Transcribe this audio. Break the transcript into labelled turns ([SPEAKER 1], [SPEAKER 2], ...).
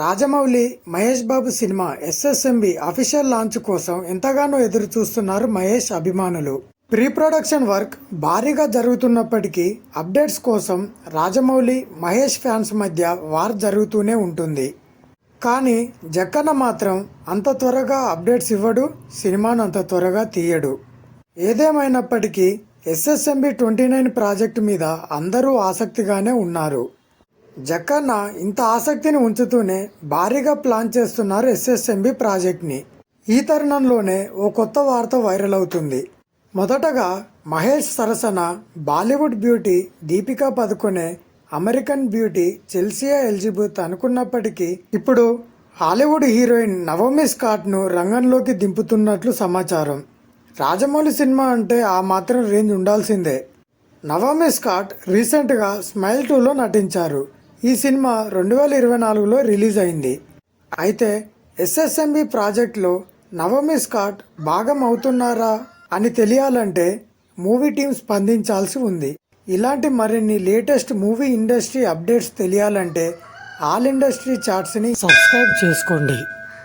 [SPEAKER 1] Rajamouli Mahesh Babu cinema SSMB official launch కోసం ఎంతగానో ఎదురు చూస్తున్నారు మహేష్ అభిమానులు. ప్రీ ప్రొడక్షన్ వర్క్ భారీగా జరుగుతున్నప్పటికీ అప్డేట్స్ కోసం రాజమౌళి మహేష్ ఫ్యాన్స్ మధ్య వార్ జరుగుతూనే ఉంటుంది. కానీ జక్కన్న మాత్రం అంత త్వరగా అప్డేట్స్ ఇవ్వడు సినిమాను అంత త్వరగా తీయడు. ఏదేమైనప్పటికీ ఎస్ఎస్ఎంబి ట్వంటీ నైన్ ప్రాజెక్టు మీద అందరూ ఆసక్తిగానే ఉన్నారు. జక్కన్న ఇంత ఆసక్తిని ఉంచుతూనే భారీగా ప్లాన్ చేస్తున్నారు ఎస్ఎస్ఎంబి ప్రాజెక్ట్ని. ఈ తరుణంలోనే ఓ కొత్త వార్త వైరల్ అవుతుంది. మొదటగా మహేష్ సరసన Bollywood beauty Deepika Padukone American beauty Chelsea Elizabeth అనుకున్నప్పటికీ ఇప్పుడు హాలీవుడ్ హీరోయిన్ నవమి స్కాట్ను రంగంలోకి దింపుతున్నట్లు సమాచారం. రాజమౌళి సినిమా అంటే ఆ మాత్రం రేంజ్ ఉండాల్సిందే. నవమి స్కాట్ రీసెంట్గా స్మైల్ టూలో నటించారు. ఈ సినిమా రెండు వేల ఇరవై నాలుగులో రిలీజ్ అయింది. అయితే ఎస్ఎస్ఎంబి ప్రాజెక్ట్లో నవమి స్కాట్ భాగం అవుతున్నారా అని తెలియాలంటే మూవీ టీం స్పందించాల్సి ఉంది. ఇలాంటి మరిన్ని లేటెస్ట్ మూవీ ఇండస్ట్రీ అప్డేట్స్ తెలియాలంటే ఆల్ ఇండస్ట్రీ చార్ట్స్ని సబ్స్క్రైబ్ చేసుకోండి.